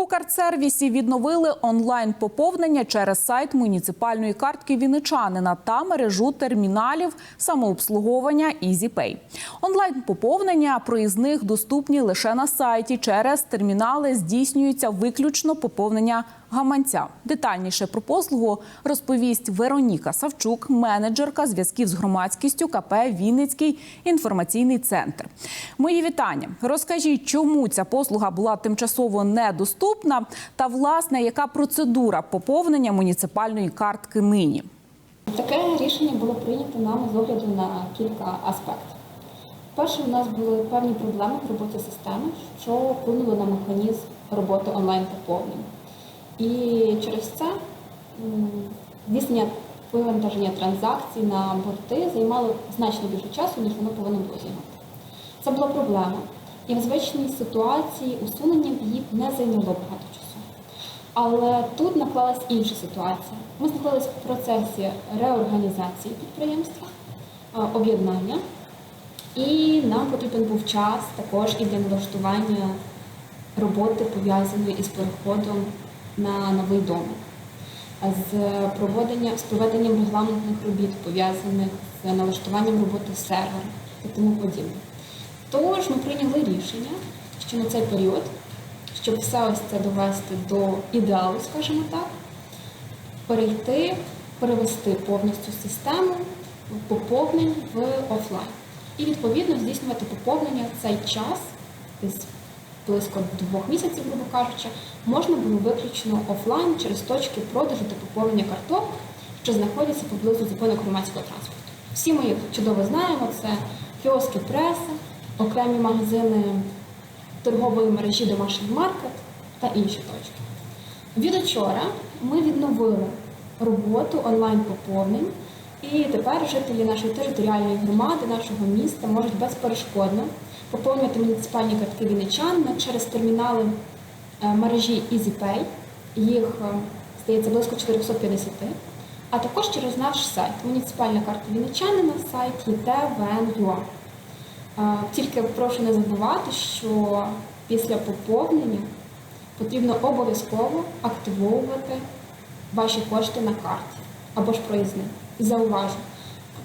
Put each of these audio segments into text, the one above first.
У картсервісі відновили онлайн поповнення через сайт муніципальної картки віничанина та мережу терміналів самообслуговування EasyPay. Онлайн поповнення проїзних доступні лише на сайті. Через термінали здійснюється виключно поповнення гаманця. Детальніше про послугу розповість Вероніка Савчук, менеджерка зв'язків з громадськістю КП Вінницький інформаційний центр. Мої вітання. Розкажіть, чому ця послуга була тимчасово недоступна, та власне яка процедура поповнення муніципальної картки нині. Таке рішення було прийнято нами з огляду на кілька аспектів. Перше, у нас були певні проблеми в роботі системи, що вплинули на механізм роботи онлайн-поповнення. І через це здійснення вивантаження транзакцій на борти займало значно більше часу, ніж воно повинно було займати. Це була проблема. І в звичній ситуації усунення її не зайняло багато часу. Але тут наклалась інша ситуація. Ми знаходилися в процесі реорганізації підприємства, е, об'єднання, і нам потрібен був час також і для налаштування роботи, пов'язаної із переходом на новий дом, з проведенням, з проведенням регламентних робіт, пов'язаних з налаштуванням роботи сервера і тому подібне. Тож ми прийняли рішення, що на цей період, щоб все ось це довести до ідеалу, скажімо так, перейти, перевести повністю систему поповнень в офлайн. І відповідно здійснювати поповнення в цей час, десь близько двох місяців, грубо кажучи, можна було виключно офлайн через точки продажу та поповнення карток, що знаходяться поблизу зупинок громадського транспорту. Всі ми їх чудово знаємо, це кіоски преси, окремі магазини торгової мережі домашній маркет та інші точки. Від учора ми відновили роботу онлайн-поповнень, і тепер жителі нашої територіальної громади, нашого міста можуть безперешкодно поповнювати муніципальні картки вінничан через термінали е, мережі EasyPay. Їх, е, здається, близько 450, а також через наш сайт муніципальна карта вінничанина, сайт ЄТВНЮА. Е, Тільки прошу не забувати, що після поповнення потрібно обов'язково активовувати ваші кошти на карті або ж проїзний. Зауважу,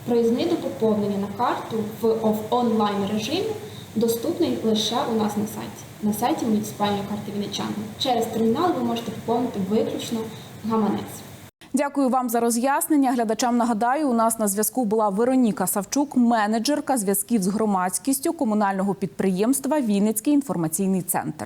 проїзний до поповнення на карту в онлайн режимі доступний лише у нас на сайті, на сайті муніципальної карти Вінничани. Через термінал ви можете поповнити виключно гаманець. Дякую вам за роз'яснення. Глядачам нагадаю, у нас на зв'язку була Вероніка Савчук, менеджерка зв'язків з громадськістю комунального підприємства Вінницький інформаційний центр.